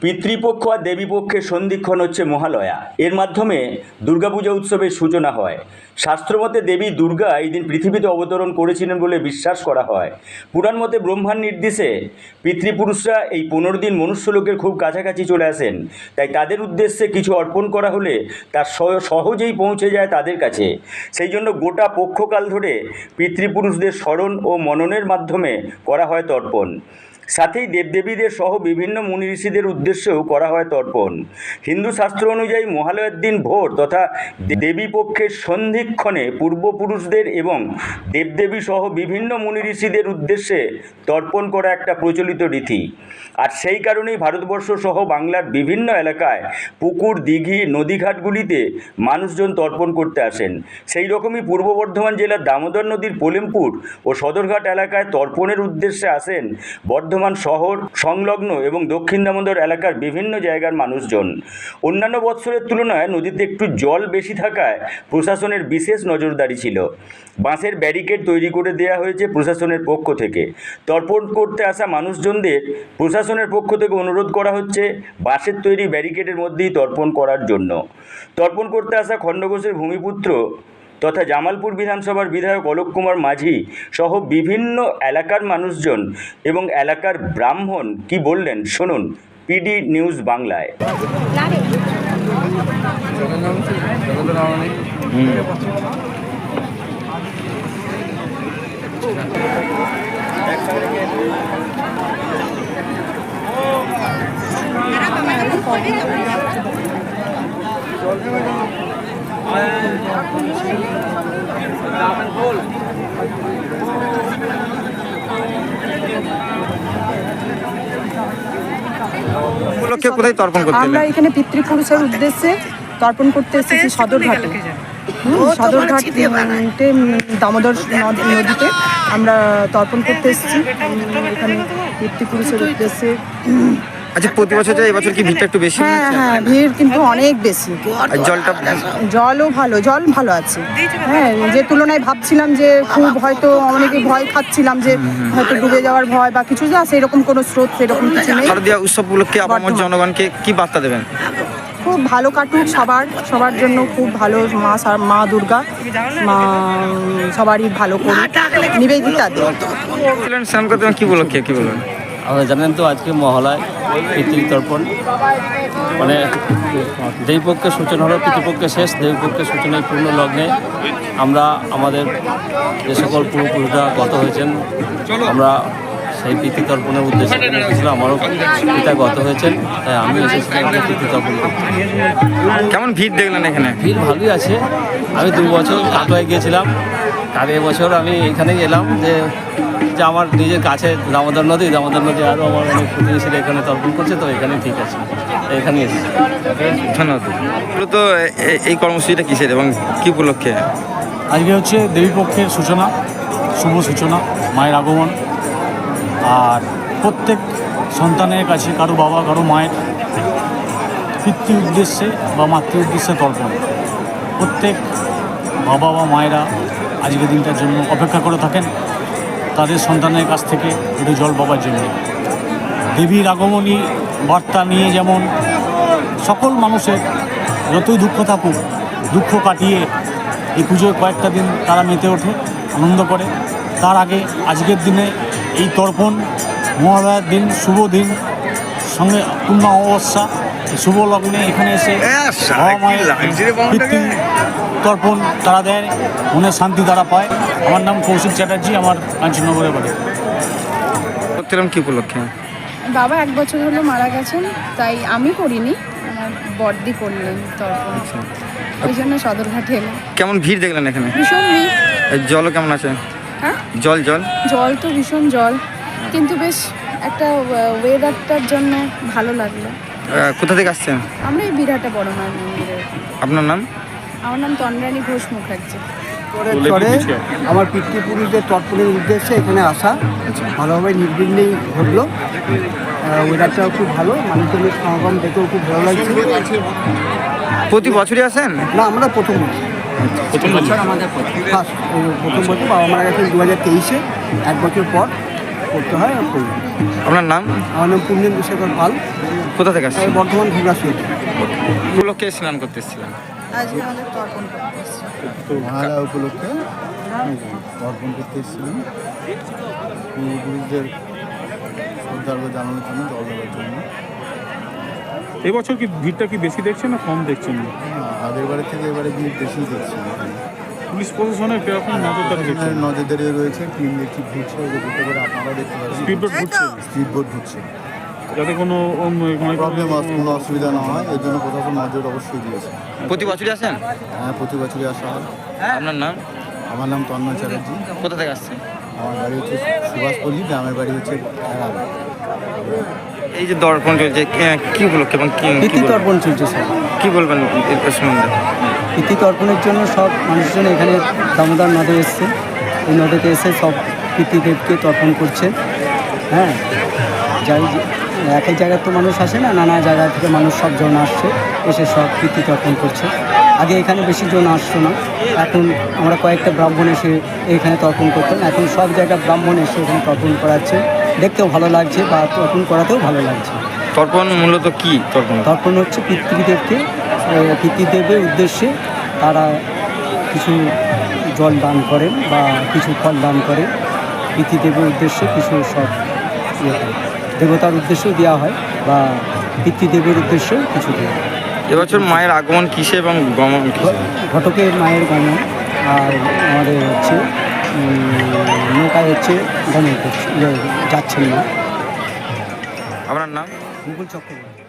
পিতৃপক্ষ আর দেবীপক্ষের সন্ধিক্ষণ হচ্ছে মহালয়া। এর মাধ্যমে দুর্গাপূজা উৎসবের সূচনা হয়। শাস্ত্রমতে দেবী দুর্গা এই দিন পৃথিবীতে অবতরণ করেছিলেন বলে বিশ্বাস করা হয়। পুরাণ মতে ব্রহ্মার নির্দেশে পিতৃপুরুষরা এই পনেরো দিন মনুষ্যলোকের খুব কাছাকাছি চলে আসেন। তাই তাদের উদ্দেশ্যে কিছু অর্পণ করা হলে তা স- সহজেই পৌঁছে যায় তাদের কাছে। সেই জন্য গোটা পক্ষকাল ধরে পিতৃপুরুষদের স্মরণ ও মননের মাধ্যমে করা হয় তর্পণ। সাথেই দেবদেবীদের সহ বিভিন্ন মুনি ঋষিদের উদ্দেশ্যেও করা হয় তর্পণ। হিন্দু শাস্ত্র অনুযায়ী মহালয়ের দিন ভোর তথা দেবী পক্ষের সন্ধিক্ষণে পূর্বপুরুষদের এবং দেবদেবী সহ বিভিন্ন মুনি ঋষিদের উদ্দেশ্যে তর্পণ করা একটা প্রচলিত রীতি। আর সেই কারণেই ভারতবর্ষ সহ বাংলার বিভিন্ন এলাকায় পুকুর, দিঘি, নদীঘাটগুলিতে মানুষজন তর্পণ করতে আসেন। সেই রকমই পূর্ব বর্ধমান জেলার দামোদর নদীর পোলেমপুর ও সদরঘাট এলাকায় তর্পণের উদ্দেশ্যে আসেন বর্ধমান শহর, সংলগ্ন এবং দক্ষিণ দামোদর এলাকার বিভিন্ন জায়গার মানুষজন। অন্যান্য বৎসরের তুলনায় নদীতে একটু জল বেশি থাকায় প্রশাসনের বিশেষ নজরদারি ছিল। বাঁশের ব্যারিকেড তৈরি করে দেওয়া হয়েছে প্রশাসনের পক্ষ থেকে। তর্পণ করতে আসা মানুষজনদের প্রশাসনের পক্ষ থেকে অনুরোধ করা হচ্ছে বাঁশের তৈরি ব্যারিকেডের মধ্যেই তর্পণ করার জন্য। তর্পণ করতে আসা খণ্ডঘোষের ভূমিপুত্র তথা জামালপুর বিধানসভার বিধায়ক অলোক কুমার মাঝি সহ বিভিন্ন এলাকার মানুষজন এবং এলাকার ব্রাহ্মণ কি বললেন শুনুন, পিডি নিউজ বাংলায়। উপলক্ষে কোথায় তর্পণ করতে আমরা এখানে পিতৃপুরুষের উদ্দেশ্যে তর্পণ করতে এসেছি সদরঘাটে। সদরঘাট দামোদর নদ- নদীতে আমরা তর্পণ করতে এসেছি। এখানে পিতৃপুরুষের উদ্দেশ্যে আচ্ছা প্রতি বছর যায় এবছর কি ভিড়টা একটু বেশি? হ্যাঁ হ্যাঁ ভিড় কিন্তু অনেক বেশি। আর জলটা জলও ভালো জল ভালো আছে। হ্যাঁ যে তুলনায় ভাবছিলাম যে খুব হয়তো অনেকে ভয় খাচ্ছিলাম যে হয়তো ডুবে যাওয়ার ভয় বা কিছু যা সেরকম কোনো স্রোত সেরকম কিছু নেই। শারদীয়া উৎসব উপলক্ষে বর্ধমান। জনগণকে কি বার্তা দেবেন? খুব ভালো কাটুক সবার সবার জন্য খুব ভালো মা মা দুর্গা মা সবারই ভালো করুক। নিবেদিতা ছিলেন স্নান করতে কি উপলক্ষে কি বলবেন আপনারা জানেন তো আজকে মহালয় পিতৃতর্পণ মানে দেবীপক্ষের সূচনা হলো পিতৃপক্ষের শেষ দেবীপক্ষের সূচনায় পূর্ণ লগ্নে আমরা আমাদের যে সকল পূর্বপুরুষরা গত হয়েছেন আমরা সেই পিতৃতর্পণের উদ্দেশ্যে এসেছিলাম আমারও পিতা গত হয়েছেন তাই আমি এসেছিলাম পিতৃতর্পণ কেমন ভিড় দেখলেন এখানে? ভিড় ভালোই আছে। আমি দু বছর কাটোয়ায় গিয়েছিলাম। আর এবছর আমি এখানেই এলাম যে যে আমার নিজের কাছে দামোদর নদী দামোদর নদী আরও আমার অনেক প্রতিবেশীরা এখানে তর্পণ করছে তো এখানে ঠিক আছে। এখানে এসেছি। ধন্যবাদ। মূলত এ- এ- এই কর্মসূচিটা কিসের এবং কী উপলক্ষে? আজকে হচ্ছে দেবীপক্ষের সূচনা শুভ সূচনা মায়ের আগমন। আর প্রত্যেক সন্তানের কাছে কারও বাবা কারও মায়ের পিতৃ উদ্দেশ্যে বা মাতৃ উদ্দেশ্যে তর্পণ। প্রত্যেক বাবা বা মায়েরা আজকের দিনটার জন্য অপেক্ষা করে থাকেন। তাদের সন্তানের কাছ থেকে একটু জল পাবার জন্য। দেবীর আগমনী বার্তা নিয়ে যেমন সকল মানুষের যতই দুঃখ থাকুক, দুঃখ কাটিয়ে এই পুজোর কয়েকটা দিন তারা মেতে ওঠে, আনন্দ করে। তার আগে আজকের দিনে এই তর্পণ, মহালয়ার দিন, শুভ দিন, সঙ্গে পূর্ণ অমাবস্যা শুভ লগ্নে এখানে এসে মায়ের তর্পণ তারা দেয় মনের শান্তি তারা পায়। আমার নাম কৌশিক চ্যাটার্জি আমার কাঞ্চননগরে বাড়ি। করছিলাম কি উপলক্ষে? বাবা এক বছর হলো মারা গেছেন তাই আমি করিনি আমার বড়দি করলেন তর্পণ। ওই জন্য সদরঘাটে এলাম। কেমন ভিড় দেখলেন এখানে? ভীষণ ভিড়। জলও কেমন আছে? হ্যাঁ? জল জল? জল তো ভীষণ জল কিন্তু বেশ একটা ওয়েদারটার জন্য ভালো লাগল। কোথা থেকে আসছেন? আমরা এই বিরাটে বড় মায়ের মন্দিরে। আপনার নাম? আমার নাম তন্দ্রানী ঘোষ মুখার্জি। আমার পিতৃপুরুষদের তর্পণের উদ্দেশ্যে এখানে আসা। ভালোভাবে নির্বিঘ্নেই ঘটলো। ওয়েদারটাও খুব ভালো মানুষজনের সমাগম দেখেও খুব ভালো লাগছে। প্রতি বছরই আসেন? না আমরা প্রথম প্রথম বছর? আমাদের ফার্স্ট প্রথম বছর বাবা মারা গেছেন দু হাজার তেইশে এক বছর পর। করতে হয় আর করলাম আপনার নাম? আমার নাম পূর্ণেন্দু শেখর পাল। কোথা থেকে আসছেন? বর্ধমান ঘুগরাসুর উপলক্ষে স্নান করতে এসেছিলেন আজকে আমাদের তর্পণ করতে মহালয়া উপলক্ষে এসেছিলাম। পূর্বপুরুষদের শ্রদ্ধার্ঘ জানানোর জন্য জল দেওয়ার জন্য। এবছর কি ভিড়টা কি বেশি দেখছেন না কম দেখছেন? আগের বারের থেকে এবারে ভিড় বেশি দেখছি। পুলিশ প্রশাসনের কীরকম নজরদারি দেখছেন? নজরদারি রয়েছে টিম দেখছি ঘুরছে ঘুরতে করে আপনারা দেখতে পাচ্ছেন। স্পিড বোট ঘুরছে? স্পিড বোট ঘুরছে। যাতে কোনো অন্য প্রবলেম কোনো অসুবিধা না হয় এর জন্য প্রশাসন নজর অবশ্যই দিয়েছে। প্রতি বছরই আসেন? হ্যাঁ প্রতি বছরই আসা হয়। আপনার নাম? আমার নাম তন্ময় চ্যাটার্জি। কোথা থেকে আসছেন? আমার বাড়ি হচ্ছে সুভাষপল্লী গ্রামের বাড়ি হচ্ছে। এই যে দর্পণ চলছে কি- উপলক্ষে এবং কি বলবেন? চলছে স্যার। কি বলবেন সম্বন্ধে? পিতৃ তর্পণের জন্য সব মানুষজন এখানে দামোদর নদে এসছে। এই নদীতে এসে সব পিতৃদেবকে তর্পণ করছে। হ্যাঁ যাই যে- এক এক জায়গার তো মানুষ আসে না নানা জায়গা থেকে মানুষ সব জন আসছে এসে সব পিতৃ তর্পণ করছে। আগে এখানে বেশি জন আসতো না এখন আমরা কয়েকটা ব্রাহ্মণ এসে এখানে তর্পণ করতাম এখন সব জায়গায় ব্রাহ্মণ এসে এখানে তর্পণ করাচ্ছে। দেখতেও ভালো লাগছে বা তর্পণ করাতেও ভালো লাগছে। তর্পণ মূলত কি তর্পণ? তর্পণ হচ্ছে পিতৃদেবকে আহ, পিতৃদেবের উদ্দেশ্যে তারা কিছু জল দান করেন বা কিছু ফল দান করেন। পিতৃদেবের উদ্দেশ্যে কিছু সব ইয়ে দেবতার উদ্দেশ্যেও দেওয়া হয় বা পিতৃদেবের উদ্দেশ্যেও কিছু দেওয়া হয়। এবছর মায়ের আগমন কিসে এবং গমন ঘটকের মায়ের গমন আর আমাদের হচ্ছে নৌকায় হচ্ছে গমন করছে যাচ্ছেন না আপনার নাম? মুকুল চক্রবর্তী।